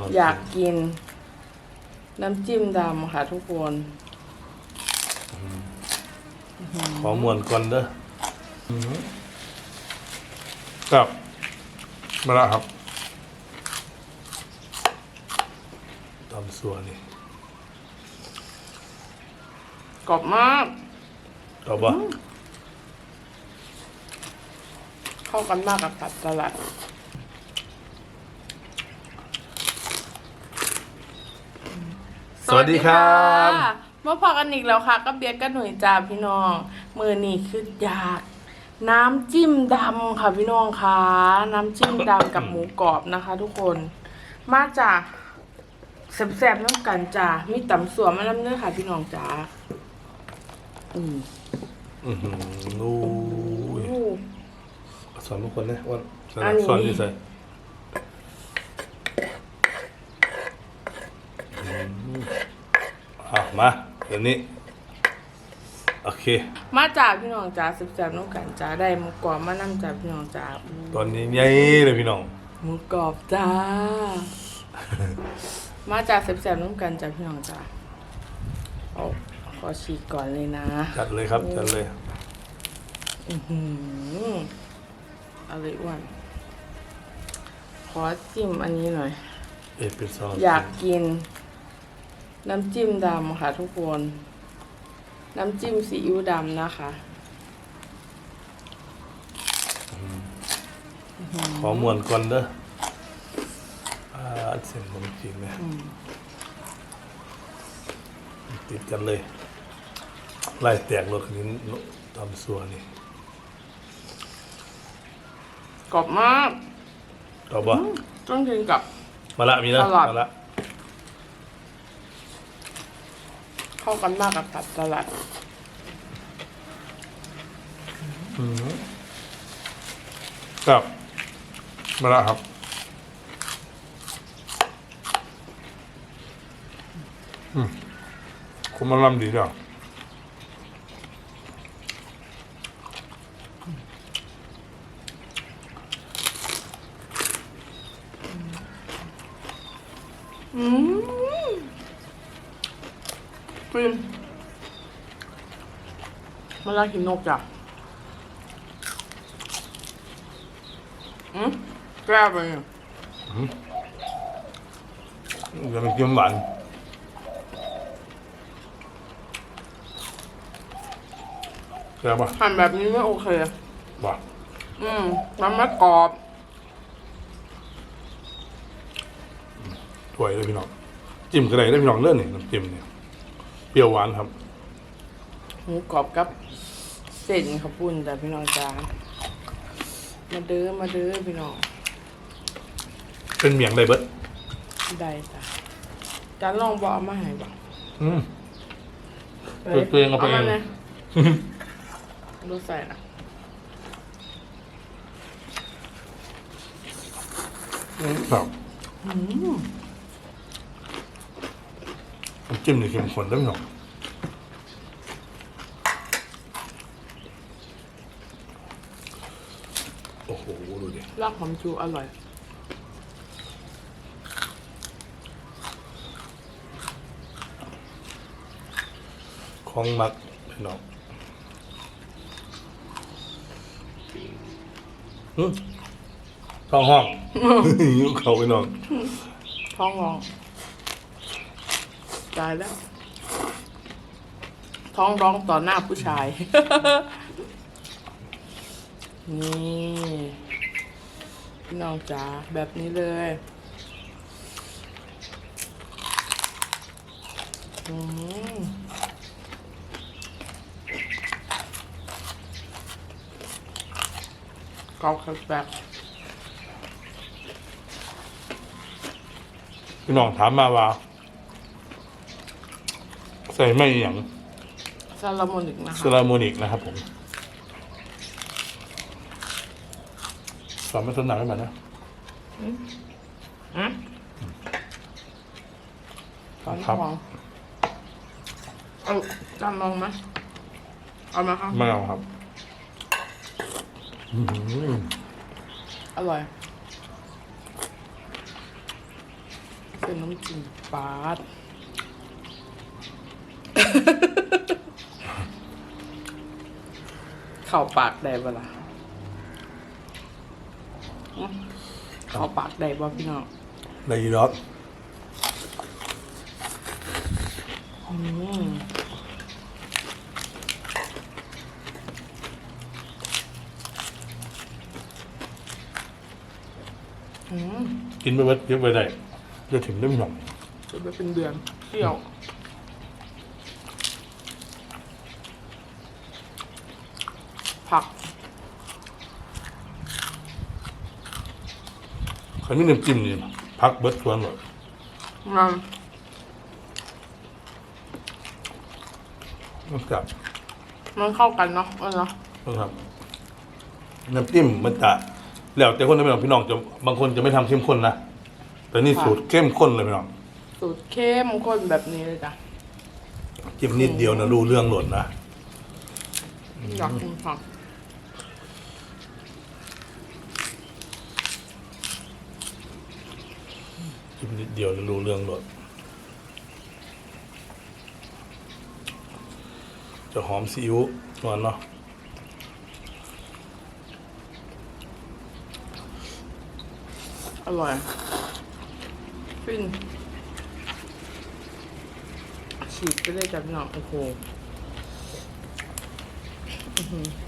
องอยากกิน น้ำจิ้มดำค่ะทุกคนขอมวนก่อนเด้ออครับมาแล้วครับตำสัวนี่กรอบมากตอบว่าเข้ากันมากกับผัดสลัด สวัสดีครับมาพอกันอีกแล้วค่ะ ก็เบียร์กันหน่วยจ่าพี่น้อง มือนี่คืออยากน้ำจิ้มดำค่ะพี่น้องค่ะน้ำจิ้มดำกับหมูกรอบนะคะ ทุกคน มาจากแซ่บๆน้ำกันจ้ามีตำสัวมาน้ำเนื้อค่ะ พี่น้องจ้าอืมอือหือนู่ยอู้สอนทุกคนนะว่าอันนี้สอนที่ใส่อืมอะ มาเดี๋ยวนี้ โอเค มาจากพี่น้องจ้าแซ่บๆน้ำกันจ้าได้หมูกรอบมาน้ำจากพี่น้องจ้าอู้ตอนนี้ใหญ่เลยพี่น้อง หมูกรอบจ้า มาจากแซ่บๆน้ำกันจ้าพี่น้องจ้าเอาขอฉีกก่อนเลยนะ จัดเลยครับ จัดเลย อือหือเอะไรอ้วนขอจิ้มอันนี้หน่อย เอ็ดเป็นซองอยากกิน น้ำจิ้มดำค่ะทุกคน น้ำจิ้มซีอิ๊วดำนะคะ ขอมวนก่อนเด้ออ่าเส้นขนมจีนไหมติดกันเลย ไล่แตกรถคันนี้ตำสัวนี่กรอบมากตอบว่าต้องกินกับ มาละมีนะสลัดมาละ เข้ากันมากกับผัดสลัดครับมาละครับอืมคุณมาลำดีจ้ะอืม ฟินมาลากินนกจ้ะอืมแก้ไปเนี่ยจะเป็นเกี๊ยวหวานแซ่บปะหั่นแบบนี้ไม่โอเคบ่อืมมันไม่กรอบถ้วยเลยพี่น้องจิ้มกระไรได้พี่น้องเลื่อนนี่น้ำจิ้มเนี่ยเป รี้ยวหวานครับหมูกรอบกับเส้นข้าวปุ้นจ้ะพี่น้องจ้ามาเด้อมาเด้อพี่น้องเป็นเมียงไดเบิดได้จ้ะจานลองบอกเอามาให้บ่อืม ตัวตัวเองเอาไปเองมาเลยดูใส่นะครับ น้ำจิ้มนี่เข้มข้นได้พี่น้องโอ้โห ดูดิรากหอมชูอร่อย ของมักพี่น้องหึท้องห้องยิ้วเขาพี่น้อง ท้องร้อง ตายแล้ว ท้องร้องต่อหน้าผู้ชาย นี่พี่น้องจ๋าแบบนี้เลยอืมกรอบแบบพี่น้องถามมาว่า ใส่ไม่อย่างซาลาโมนิกนะเซคะราโมนิกนะครับผมสอนไม่ถนัดให้มันนะอืมตอนครับของเอาจานลองไหมเอาไหมคะไม่เอาครับอื้อหืออร่อยเป็นน้ำจิ้มปลาด เข้าปากได้ปะล่ะอื้อเข้าปากได้ป่ะพี่น้องในยีรอบอืมอืมกินไปเบิดเยอะไปได้จะถึงได้ไม่หน่อง จะไปเป็นเดือนเที่ยว ผักคันนี้น้ำจิ้มนี่พักเบิดสวนหมดมันนอกจากมันเข้ากันเนาะเออเนาะนะครับน้ำจิ้มมันจะแล้วแต่คนนะพี่น้องพี่น้องจะบางคนจะไม่ทำเข้มข้นนะแต่นี่สูตรเข้มข้นเลยพี่น้องสูตรเข้มข้นแบบนี้เลยจ้ะจิ้มนิดเดียวนะรู้เรื่องหล่นนะอยากกินผักิมนิดเดียวนะรู้เรื่องหล่นจะหอมซีอิ๊วนวลเนาะอร่อยฟินฉีกไปเลยจ้ะพี่น้องโอ้โหอื้อหือ อืม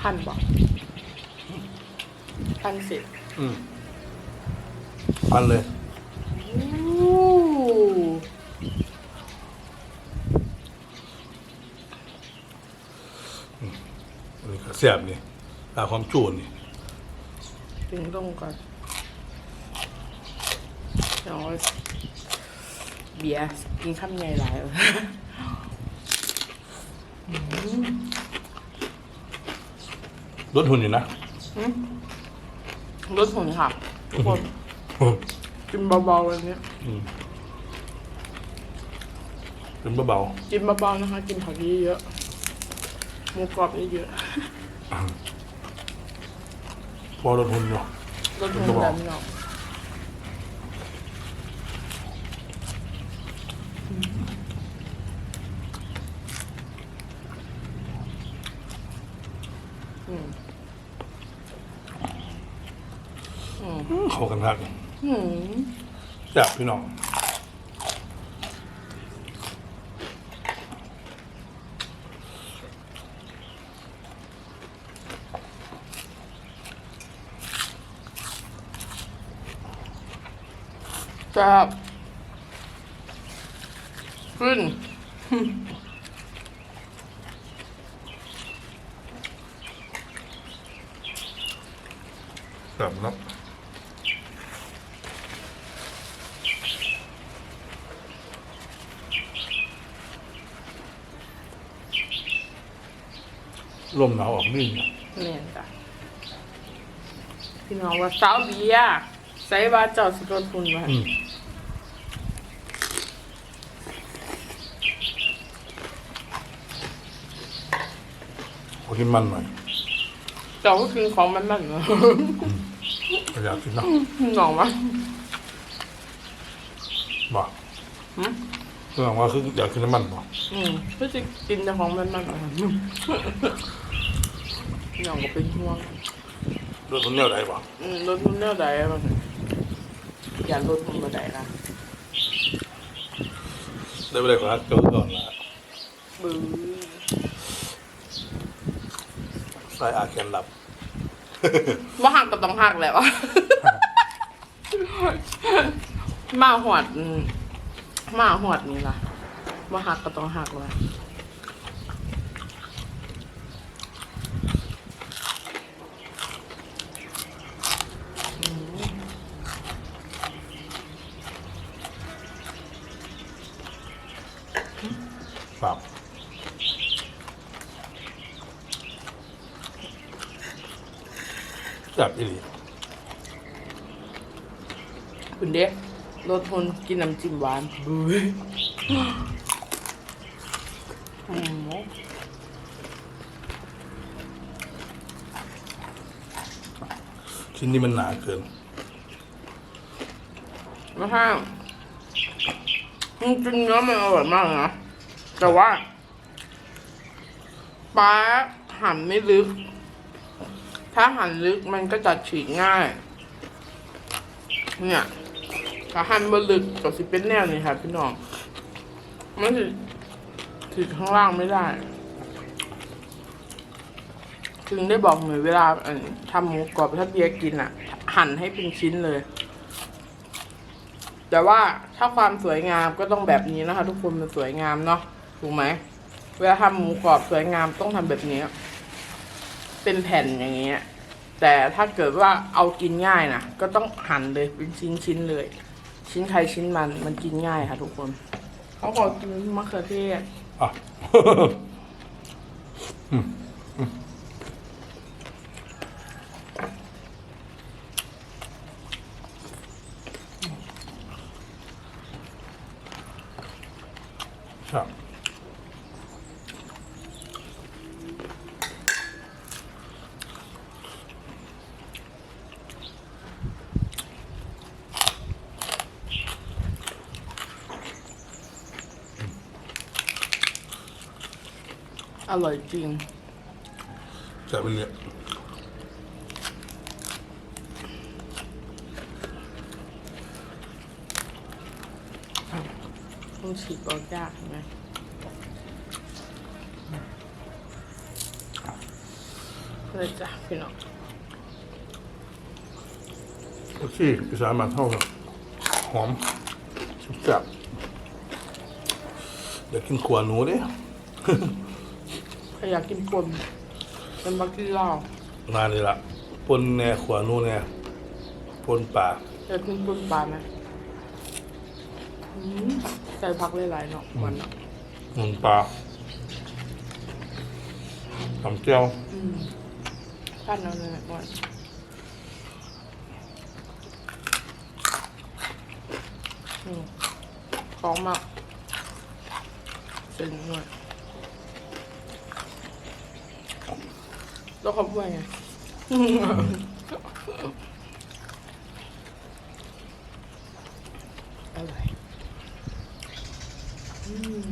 พันบอกพันสิบอืมพันเลยอู้อันนี้ก็แซ่บนี่ตาความจูนนี่ถึงลงก่อนเดี๋ยวเบียร์กินข้ามใหญ่หลายเลย ลดหุ่นอยู่นะรสหุ่นค่ะทุกคนกินเบาๆเลยเนี่ยเป็นเบากินเบาๆนะคะ กินผักเยอะๆหมูกรอบเยอะๆพอลดหุ่นอยู่ๆรสหุ่นแบบนี้เนาะอืมอืม เข้ากันทัก อืม แซ่บพี่น้องจะขึ้นแซ่บเนา ลมหนาวออกนิ่งเนี่ยจ้ะพี่น้องว่าสาวเบียร์ใส่ว่าเจ้าสิลดทุนไว้อืมขอกินมันหน่อยเจ้าก็กินของมันนั่นเนาะอยากกินเนาะหนองวะบอกหื มเรื่องว่าคืออยากกินน้ำมันบอกอืมเพื่อจะกินแต่ของมันนั่นเนาะหนองก็เป็นห่วงรถคนเนี้ยไหนบอกอืมลดทุนแนวใดบ้างอย่าลดทุนมาใดนะได้ไปเลยครับเจ้าก่อนละบื้อสายอาแกนหลับ ว่าหักก็ต้องหักแหล้วมาหวดอืม มาหวดนี่ล่ะว่าหักก็ต้องหักเลยปรับจับอีหลีคุณเด็ก ลดทุนกินน้ำจิ้มหวานบื้ออืมชิ้นนี้มันหนาเกินนะฮะจริงๆเนื้อมันอร่อยมากนะ แต่ว่าป้าหั่นไม่ลึก ถ้าหั่นลึกมันก็จะฉีกง่าย เนี่ย ถ้าหั่นบ่ลึกก็สิเป็นแนวนี้ค่ะพี่น้อง มันสิถึงข้างล่างไม่ได้ ถึงได้บอกหน่อยเวลาทำหมูกรอบถ้าเบียร์กินอะ หั่นให้เป็นชิ้นเลย แต่ว่าถ้าความสวยงามก็ต้องแบบนี้นะคะ ทุกคนมันสวยงามเนาะถูกไหม เวลาทำหมูกรอบสวยงามต้องทำแบบนี้ เป็นแผ่นอย่างเงี้ยแต่ถ้าเกิดว่าเอากินง่ายนะก็ต้องหั่นเลยเป็นชิ้นชิ้นๆเลย ชิ้นใครชิ้นมันมันกินง่ายค่ะทุกคนเขาขอกินมะเขือเทศอะ อร่อยจริงจะเป็นเนี่ยต้องฉีกออกยากใช่ไหมเลยจ้ะพี่น้องโอเคอีสานมาเท่ากับหอมสุดจับอยากกินขวานูเด้ ใครอยากกินปนเป็นบักกี้เหล้ามาเลยละปนแน่ขวาหนูแน่ปนป่าอยากกินปนปลาไหมอืมใส่ผักหลายๆเนาะมันเนาะหนุนปลาทำเจียวอืมท่านเอาเลยวันอืมของมากเส้นหน่อ ยแล้วเขาพูดว่าไงอร่อยอืม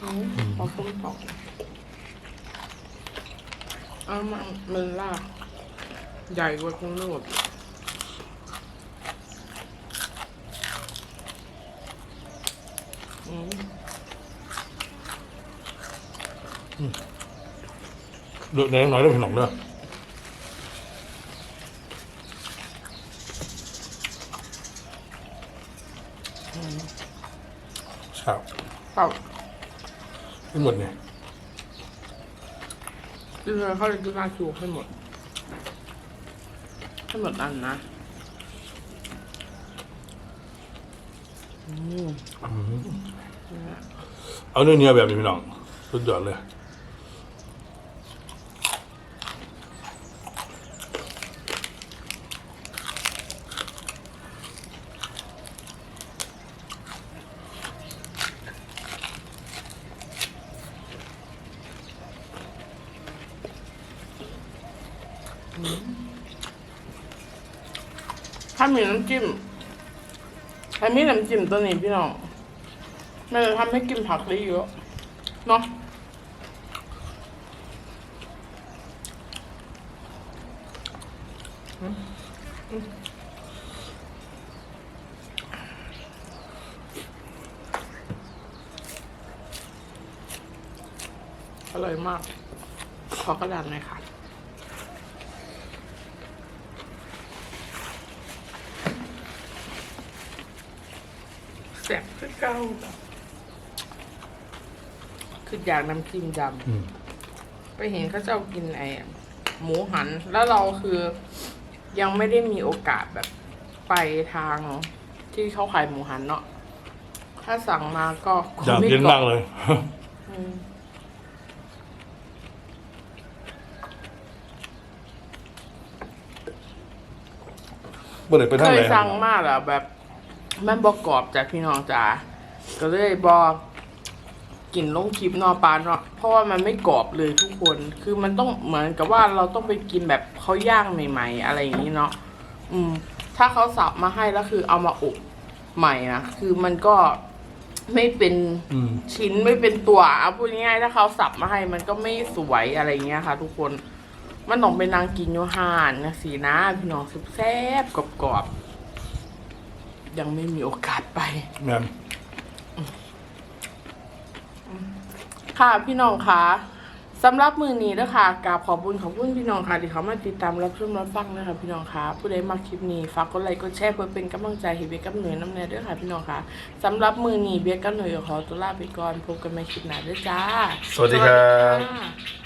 อืมขอส้มตำอ้ามันมันลาก ใหญ่กว่ากุ้งลวกอืม เดือดแดงหน่อยได้เป็นหนองเด้อครับเปล่าทั้งหมดเนี่ยคือเขาจะกินราชูให้หมดให้หมดอันนะอืม เอาเนื้อเนื้อแบบนี้พี่น้องสุดยอดเลย ถ้ามีน้ำจิ้มถ้ามีน้ำจิ้มตัวนี้พี่น้องมันจะทำให้กินผักได้เยอะเนาะอร่อยมาก ขอกระดาษหน่อยค่ะ แซ่บคือเก่าคืออยากน้ำจิ้มดอืมำไปเห็นเขาเจ้ากินไอ้หมูหัน แล้วเราคือยังไม่ได้มีโอกาสแบบไปทางที่เขาขายหมูหันเนาะถ้าสั่งมาก็คงอยากไม่กินกรมาอกบเลย อืมเมื่อไหร่ไปทางเคไหนยสั่งมาแล้วแบบ มันบอกกรอบจากพี่น้องจ๋าก็เลยบอกกินลงคลิปเนอปลาเนาะเพราะว่ามันไม่กรอบเลยทุกคน คือมันต้องเหมือนกับว่าเราต้องไปกินแบบเขาย่างใหม่ ๆ อะไรอย่างนี้เนาะอืม ถ้าเขาสับมาให้แล้วคือเอามาอบใหม่นะคือมันก็ไม่เป็นอืมชิ้นไม่เป็นตัวเอาพูดง่ายๆถ้าเขาสับมาให้ มันก็ไม่สวยอะไรเงี้ยค่ะ ทุกคนมันต้องเป็นนางกินโยฮานนะสีนะพี่น้องแซ่บๆกรอบๆ ยังไม่มีโอกาสไป แม่นค่ะพี่น้องคะสำหรับมือนี้นะคะกราบขอบคุญขอบคุณพี่น้องค่ะที่เขามาติดตามรับชมรับฟังนะคะพี่น้องคะผู้ใดมาคลิปนี้ฝากกดไลค์กดแชร์เพื่อเป็นกำลังใจให้เบียร์กับหน่วยน้ำแน่ด้วยค่ะพี่น้องคะสำหรับมือนี้เบียร์กับหน่วยขอตัวลาไปก่อนพบกันใหม่คลิปหน้าด้วยจ้าสวัสดีครับสวัสดีค่ะ